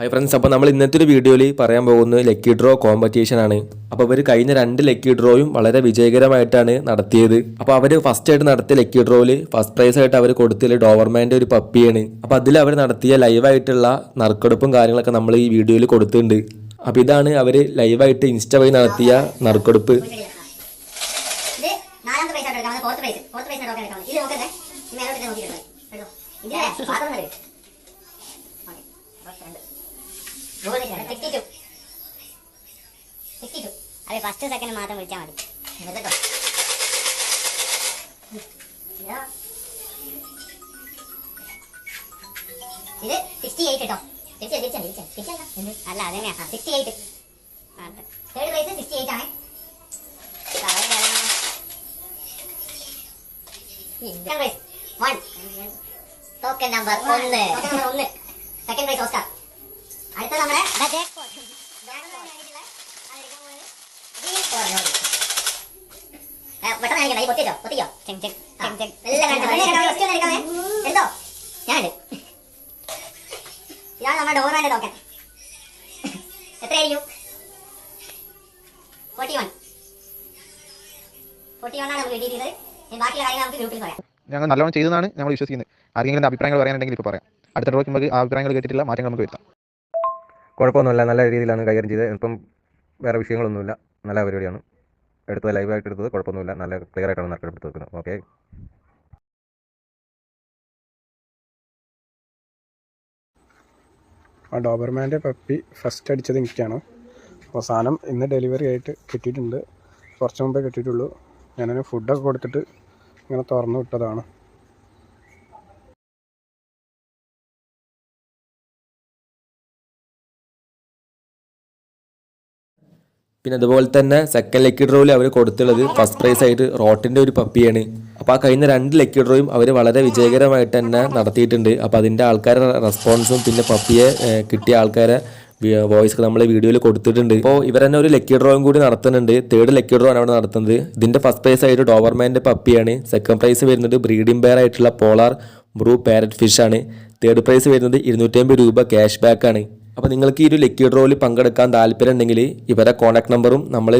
Hi friends അപ്പോൾ നമ്മൾ ഇന്നത്തെ ഒരു വീഡിയോയിൽ പറയാൻ പോകുന്നത് ലക്കി ഡ്രോ കോമ്പറ്റീഷൻ ആണ്. അപ്പോൾ ഇവർ കഴിഞ്ഞ രണ്ട് ലക്കി ഡ്രോയും വളരെ വിജയകരമായിട്ടാണ് നടത്തിയത്. അപ്പോൾ അവർ ഫസ്റ്റ് ആയിട്ട് നടത്തിയ ലക്കി ഡ്രോയിൽ ഫസ്റ്റ് പ്രൈസ് ആയിട്ട് അവർ കൊടുത്തത് ഡോവർമാന്റെ ഒരു പപ്പിയാണ് അപ്പോൾ അതിൽ അവർ നടത്തിയ ലൈവായിട്ടുള്ള നറുക്കെടുപ്പും കാര്യങ്ങളൊക്കെ നമ്മൾ ഈ വീഡിയോയിൽ കൊടുത്തിട്ടുണ്ട്. അപ്പോൾ ഇതാണ് അവർ ലൈവായിട്ട് ഇൻസ്റ്റ വഴി നടത്തിയ നറുക്കെടുപ്പ്. ഫോർത്ത് പ്രൈസ് ഫോർത്ത് പ്രൈസ് ഇത് നോക്കിയിട്ടുണ്ട് കേട്ടോ ഇതിലെ പാത്രം തരും അത് ഫസ്റ്റ് സെക്കൻഡ് മാത്രം വിളിച്ചാൽ മതി. കേട്ടോ. ഇത്. സിക്സ്റ്റി എയ്റ്റ് കേട്ടോ. തിരിച്ചു തിരിച്ചാണ് തിരിച്ചാണ് തിരിച്ചല്ല അല്ല അതന്നെയാ sixty eight third prize sixty eight ആണ്. വൺ ടോക്കൺ നമ്പർ ഒന്ന്. സെക്കൻഡ് പ്രൈസ് ഓസ്കാർ നമ്മുടെ പെട്ടെന്ന് കാണിക്കണ്ട ഈ പൊട്ടിച്ചോ പൊട്ടിക്കോ ഞാനുണ്ട്. ഇതാണ് നമ്മുടെ എത്രയായിരിക്കും? Forty one. ഫോർട്ടി വൺ ആണ് നമുക്ക് കിട്ടിയിരുന്നത് ബാക്കിയുള്ള കാര്യങ്ങൾ നമുക്ക് ഗ്രൂപ്പിൽ പറയാം. ഞങ്ങൾ നല്ലോണം ചെയ്തതാണ് ഞങ്ങൾ വിശ്വസിക്കുന്നത്. ആരെങ്കിലും അഭിപ്രായങ്ങൾ പറയാനുണ്ടെങ്കിൽ ഇപ്പോൾ പറയാം. അടുത്ത ആ അഭിപ്രായങ്ങൾ കേട്ടിട്ടില്ല മാറ്റങ്ങൾ നമുക്ക് വരുത്താം. കുഴപ്പമൊന്നുമില്ല. നല്ല രീതിയിലാണ് കൈകാര്യം ചെയ്തത്. ഇപ്പം വേറെ വിഷയങ്ങളൊന്നുമില്ല. നല്ല പരിപാടിയാണ്. എടുത്തത് ലൈവായിട്ട് എടുത്തത് കുഴപ്പമൊന്നുമില്ല. നല്ല ക്ലിയർ ആയിട്ടാണ് നറുക്കെടുത്ത് വെക്കുന്നത്. ഓക്കെ ആ ഡോബർമാന്റെ പപ്പി ഫസ്റ്റ് അടിച്ചത് എനിക്കാണ്. അപ്പോൾ സാധനം ഇന്ന് ഡെലിവറി ആയിട്ട് കിട്ടിയിട്ടുണ്ട്. കുറച്ച് മുമ്പേ കിട്ടിയിട്ടുള്ളൂ. ഞാനതിന് ഫുഡൊക്കെ കൊടുത്തിട്ട് ഇങ്ങനെ തുറന്നു വിട്ടതാണ്. പിന്നെ അതുപോലെ തന്നെ സെക്കൻഡ് ലക്കി ഡ്രോയിൽ അവർ കൊടുത്തുള്ളത് ഫസ്റ്റ് പ്രൈസ് ആയിട്ട് റോട്ടിന്റെ ഒരു പപ്പിയാണ്. അപ്പോൾ ആ കഴിഞ്ഞ രണ്ട് ലക്കി ഡ്രോയും അവർ വളരെ വിജയകരമായിട്ട് തന്നെ നടത്തിയിട്ടുണ്ട്. അപ്പോൾ അതിന്റെ ആൾക്കാരെ റെസ്പോൺസും പിന്നെ പപ്പിയെ കിട്ടിയ ആൾക്കാരെ വോയിസ് നമ്മൾ വീഡിയോയിൽ കൊടുത്തിട്ടുണ്ട്. ഇപ്പോൾ ഇവർ തന്നെ ഒരു ലക്കി ഡ്രോയും കൂടി നടത്തുന്നുണ്ട്. തേർഡ് ലക്കി ഡ്രോ ആണ് അവിടെ നടത്തുന്നത്. ഇതിന്റെ ഫസ്റ്റ് പ്രൈസ് ആയിട്ട് ഡോവർമാന്റെ പപ്പിയാണ്. സെക്കൻഡ് പ്രൈസ് വരുന്നത് ബ്രീഡിംഗ് ബെയർ ആയിട്ടുള്ള പോളാർ ബ്രൂ പാരറ്റ് ഫിഷ് ആണ്. തേർഡ് പ്രൈസ് വരുന്നത് ഇരുന്നൂറ്റമ്പത് രൂപ ക്യാഷ് ബാക്ക് ആണ്. അപ്പോൾ നിങ്ങൾക്ക് ഈ ഒരു ലക്കി ഡ്രോയിൽ പങ്കെടുക്കാൻ താല്പര്യം ഉണ്ടെങ്കിൽ ഇവരെ കോൺടാക്ട് നമ്പറും നമ്മൾ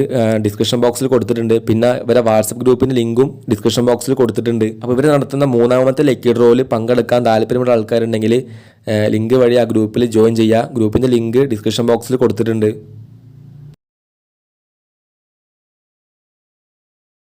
ഡിസ്ക്രിപ്ഷൻ ബോക്സിൽ കൊടുത്തിട്ടുണ്ട്. പിന്നെ ഇവരെ വാട്സപ്പ് ഗ്രൂപ്പിന്റെ ലിങ്കും ഡിസ്ക്രിപ്ഷൻ ബോക്സിൽ കൊടുത്തിട്ടുണ്ട്. അപ്പോൾ ഇവർ നടത്തുന്ന മൂന്നാമത്തെ ലക്കി ഡ്രോയിൽ പങ്കെടുക്കാൻ താല്പര്യമുള്ള ആൾക്കാരുണ്ടെങ്കിൽ ലിങ്ക് വഴി ആ ഗ്രൂപ്പിൽ ജോയിൻ ചെയ്യുക. ഗ്രൂപ്പിന്റെ ലിങ്ക് ഡിസ്ക്രിപ്ഷൻ ബോക്സിൽ കൊടുത്തിട്ടുണ്ട്.